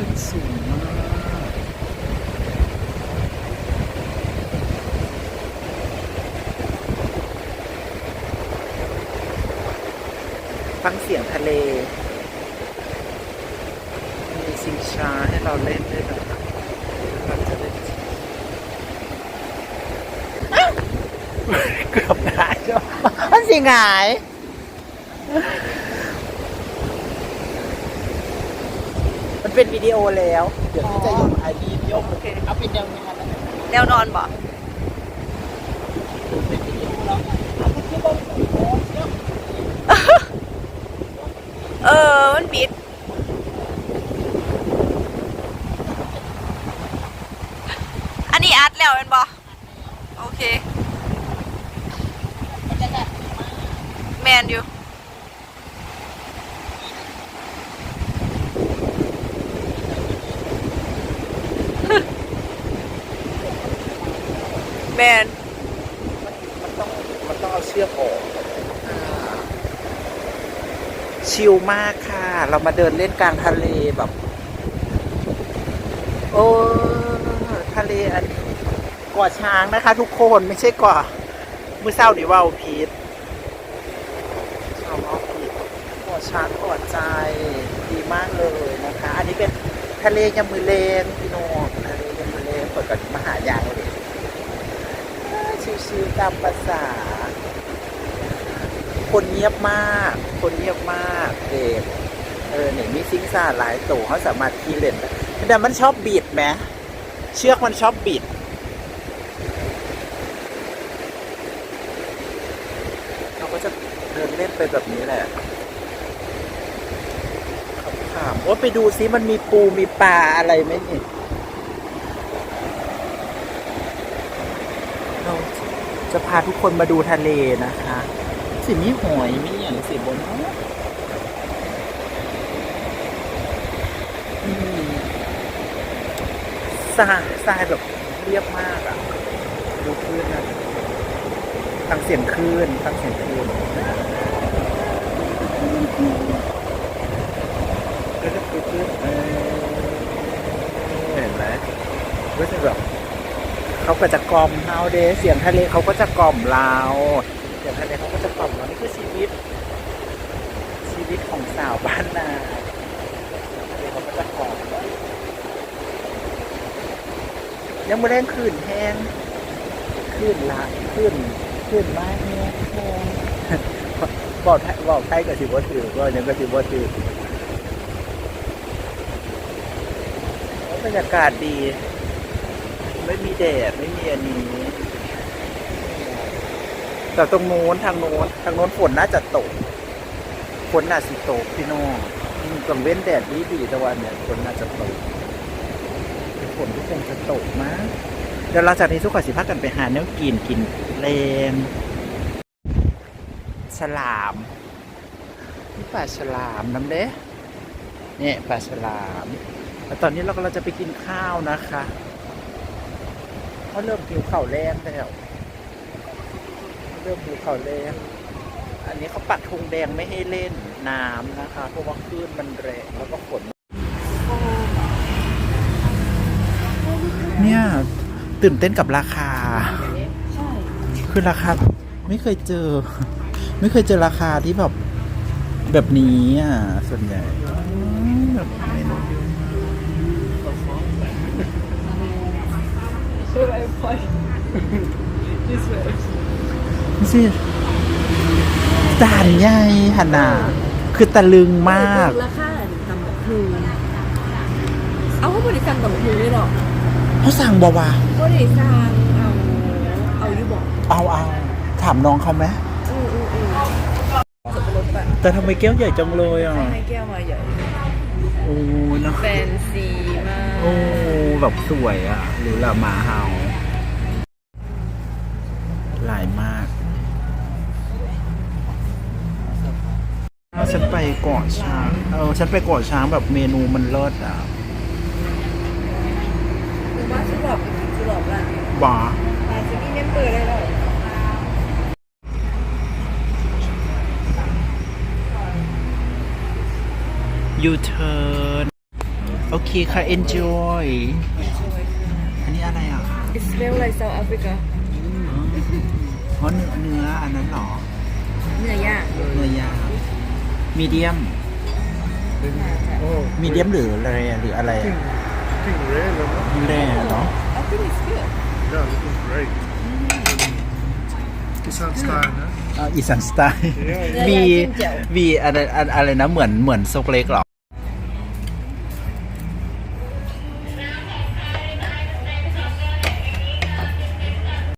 ขึ้นสูงมากฟังเสียงทะเล มีชิงช้าให้เราเล่นด้วยนะเราจะเล่นเกือบได้แล้วมันสิหงาย มัน เป็นวิดีโอแล้ว เดี๋ยวพี่จะยกไอดียกโอเคเอาเป็นยังไงนะแนวนอนบ่เป็นวิดีโอแล้วเอาไปที่บ้านก่อนเดี๋ยวเออ มันปิดอันนี้อัดแล้วเป็นบ่โอเค แมนอยู่ แมนมันต้องมันต้องเอาเชือกออกอ่าชิลมากค่ะ เรามาเดินเล่นกลางทะเลแบบ โอ้ทะเลอันเก่อช้างนะคะ ทุกคนไม่ใช่เก่อมือเศร้าดิว่าวพีทชาวมอพีทเก่อช้างเก่อใจดีมากเลยนะคะ อันนี้เป็นทะเลยามมือเลนพี่โน้องทะเลยามมือเลนเปิดกับมหายางเลยอ่า ชิวๆตามภาษา คนเงียบมาก คนเงียบมากเด็กเออเนี่ยมีซิงซ่าหลายตัวเขาสามารถคีย์เล่นได้แต่มันชอบบิดไหมเชือกมันชอบบิด เราก็จะเดินเล่นไปแบบนี้แหละขำๆว่าไปดูซิมันมีปูมีปลาอะไรไหมนี่เรา จะพาทุกคนมาดูทะเลนะคะ สิมีหอยมีอย่างสิบนเนาะอืมทรายทรายแบบเรียบมากอะดูคลื่นนะฟังเสียงคลื่นฟังเสียงคลื่นก็จะคลื่นเออเห็นไหมก็จะแบบ เขาก็จะกล่อมเฮาเดเสียงทะเลเขาก็จะกล่อมเราเสียงทะเลเขาก็จะกล่อมเรานี่คือชีวิต ชีวิตของสาวบ้านนาเขาก็จะกล่อมยังไม่แรงขึ้นแห้งขึ้นละขึ้นขึ้นมาแห้งแห้งบอกไทยบอกไทยกับสิบวัถือก็ยังก็สิบวัถือบรรยากาศดี ไม่มีแดดไม่มีอันนี้ แต่ตรงโน้นทางโน้นทางโน้นฝนน่าจะตกฝนน่าสิตกพี่น้องอืมกังเว้นแดดดีดีต่วันเนี่ยฝนน่าจะตกฝนก็คงจะตกมั้งเดี๋ยวหลังจากนี้ทุกคนสิพักกันไปหาเนื้อกินกินเลงฉลามนี่ปลาฉลามน้ำเด้เนี่ยปลาฉลามแล้วตอนนี้เรากำลังจะไปกินข้าวนะคะ เขาเริ่มหิวเข้าแรงแล้วเริ่มหิวเข้าแรงอันนี้เขาปัดธงแดงไม่ให้เล่นน้ำนะคะ เพราะว่าคลื่นมันแรงแล้วก็ฝนเนี่ยตื่นเต้นกับราคาใช่คือราคาไม่เคยเจอ ไม่เคยเจอราคาที่แบบแบบนี้อะส่วนใหญ่ นี่สิจานใหญ่หันนาคือตะลึงมาก ราคาตำบักฮูเอาเขาบริการตำบักฮูเลยหรอเขาสั่งบอกว่าบริการเอา เอาอยู่บอกเอาเอาถามน้องเขาไหมอืออืออือสับปะรดปะแต่ทำไมแก้วใหญ่จังเลยอะให้แก้วมาใหญ่โอ้เนอะแฟนซีมากโอ้แบบสวยอะหรือละหมาเห่าายมากเอาฉันไปเกาะช้าง เออ ฉันไปเกาะช้างแบบเมนูมันเลิศอะคือว่าชุดหลอกชุดหลอกละบ้าอาจจะมีเมมเบอร์ได้แล้วยูเทิร์นโอเคค่ะ enjoy อันนี้อะไรอะ It smell like South Africa เพราะเนื้อเนื้ออันนั้นเหรอเนื้อย่างเนื้อย่างมีเดียม Oh, มีเดียมหรืออะไรอะหรืออะไร looking, looking rare, isn't it? แร่เนาะ I think it's good Yeah, looking great. It's on style, huh? อ่าอีสานสไตล์ Yeah, เนื้มีอย่างจิ้มแจ่วมีอะไรอะไรอะไรนะเหมือนเหมือนซกเล็กเหรอ